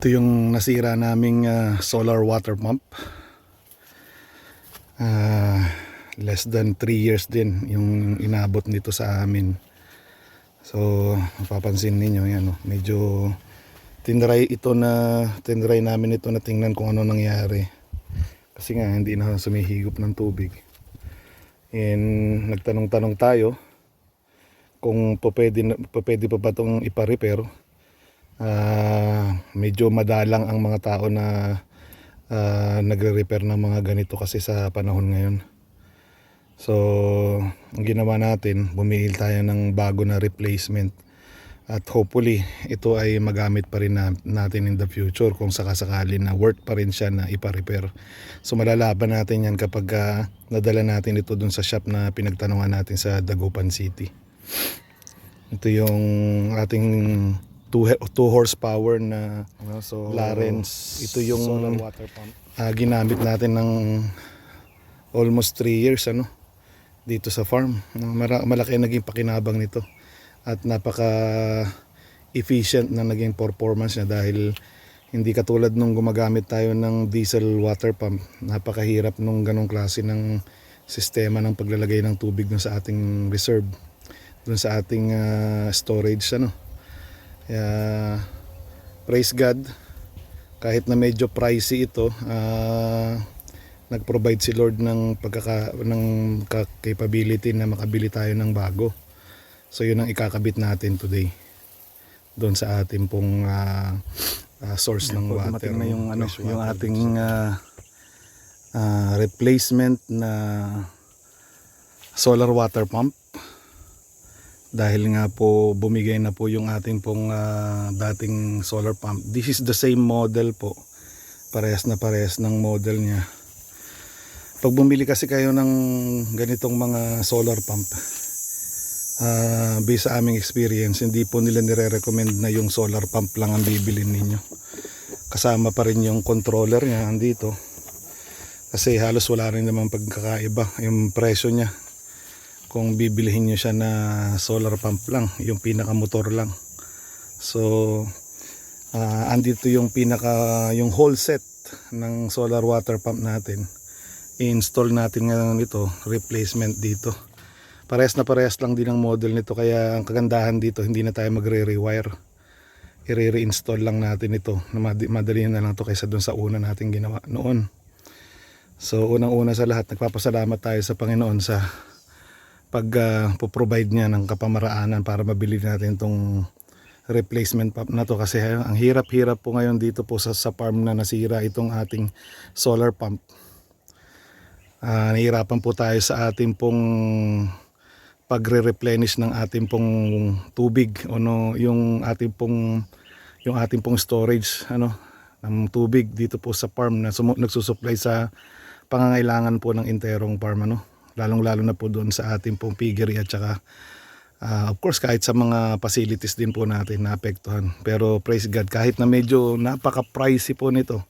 Ito yung nasira naming ah, solar water pump. Ah, less than 3 years din yung inabot nito sa amin. So, mapapansin ninyo yan, oh, medyo tinry ito na tinry namin ito na tingnan kung ano nangyari. Kasi nga hindi na sumihigop ng tubig. And nagtanong-tanong tayo kung pwede, pwede pa ba itong ipa-repair. Ah, medyo madalang ang mga tao na ah, nagre-repair ng mga ganito kasi sa panahon ngayon. So, ang ginawa natin, bumili tayo ng bago na replacement. At hopefully, ito ay magamit pa rin na, natin in the future kung sakasakali na worth pa rin siya na ipa-repair. So, malalaban natin yan kapag ah, nadala natin ito dun sa shop na pinagtanungan natin sa Dagupan City. Ito yung ating 2 horsepower na so, Larens. Ito yung solar water pump. ah, ginamit natin ng almost 3 years ano dito sa farm. Mara- malaki naging pakinabang nito at napaka efficient na naging performance niya dahil hindi katulad nung gumagamit tayo ng diesel water pump. Napakahirap nung ganong klase ng sistema ng paglalagay ng tubig dun sa ating reserve, dun sa ating ah, storage ano. Kaya praise God kahit na medyo pricey ito, ah, nag-provide si Lord ng pagkaka ng capability na makabili tayo ng bago. So yun ang ikakabit natin today. Doon sa ating pong ah, ah, source ng water. dumating na yung ano, fresh yung water ating, ah, ah, replacement na solar water pump dahil nga po bumigay na po yung ating pong ah, dating solar pump. This is the same model po. Parehas na parehas ng model niya. Pag bumili kasi kayo ng ganitong mga solar pump, ah based sa aming experience, hindi po nila nire-recommend na yung solar pump lang ang bibilin ninyo. Kasama pa rin yung controller niya andito. Kasi halos wala rin naman pagkakaiba yung presyo niya kung bibilihin nyo siya na solar pump lang, yung pinaka-motor lang. So, ah, andito yung pinaka, yung whole set ng solar water pump natin. I-install natin ngayon ito, replacement dito. Parehas na parehas lang din ang model nito, kaya ang kagandahan dito, hindi na tayo magre-rewire. I-re-install lang natin ito. Madali na lang to kaysa dun sa una natin ginawa noon. So, unang-una sa lahat, nagpapasalamat tayo sa Panginoon sa pag ah, po-provide niya ng kapamaraanan para mabili natin tong replacement pump na to kasi ah, ang hirap-hirap po ngayon dito po sa, sa farm na nasira itong ating solar pump. Ah, nahihirapan po tayo sa ating pong pagre-replenish ng ating pong tubig o no, yung ating pong yung ating pong storage ano ng tubig dito po sa farm na nagsusupply sa pangangailangan po ng interong farm ano lalong-lalo na po doon sa ating pong piggery at saka ah, of course kahit sa mga facilities din po natin naapektuhan. Pero praise God kahit na medyo napaka-pricey po nito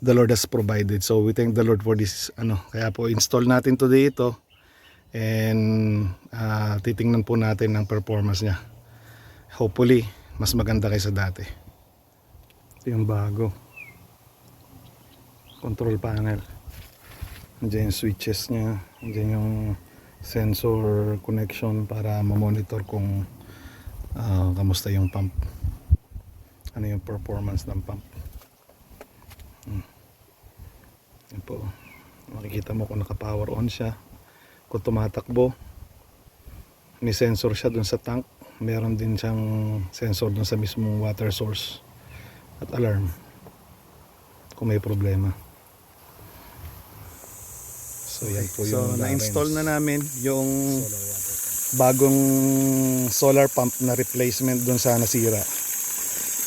the Lord has provided. So we thank the Lord for this ano. Kaya po install natin today ito and ah, titingnan po natin ang performance niya. Hopefully mas maganda kaysa dati. Ito yung bago. Control panel. Andiyan yung switches niya. Andiyan yung sensor connection para ma-monitor kung ah, kamusta yung pump. Ano yung performance ng pump. Hmm. Yan po. Makikita mo kung naka-power on siya. Kung tumatakbo. May sensor siya dun sa tank. Meron din siyang sensor dun sa mismong water source. At alarm. Kung may problema. So yan po So, yung na-install na namin yung bagong solar pump na replacement doon sa nasira.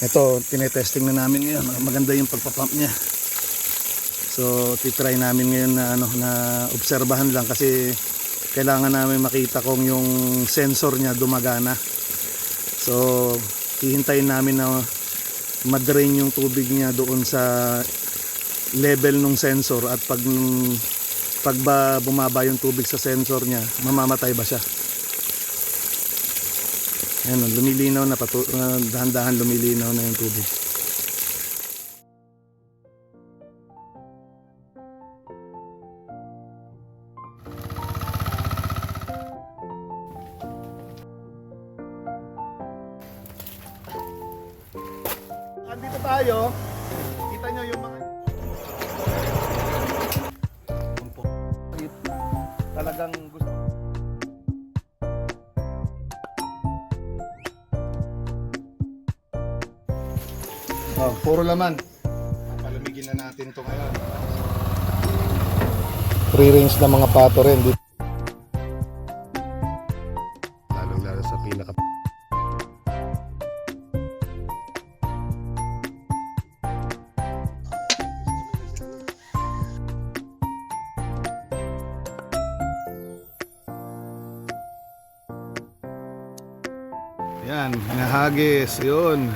Ito, tinetesting na namin ngayon. Maganda yung pagpapump niya. So, titry namin ngayon na ano na obserbahan lang kasi kailangan namin makita kung yung sensor niya dumagana. So, hihintayin namin na madrain yung tubig niya doon sa level ng sensor at pag pag ba bumaba yung tubig sa sensor niya, mamamatay ba siya? Ayan, oh, lumilinaw na, ah, dahan-dahan lumilinaw na yung tubig. Andito tayo, kita nyo yung mga... Talagang gusto... Oh, puro laman. Palamigin na natin ito ngayon. Free range na mga pato rin. Dito. Yan, nahagis, yun.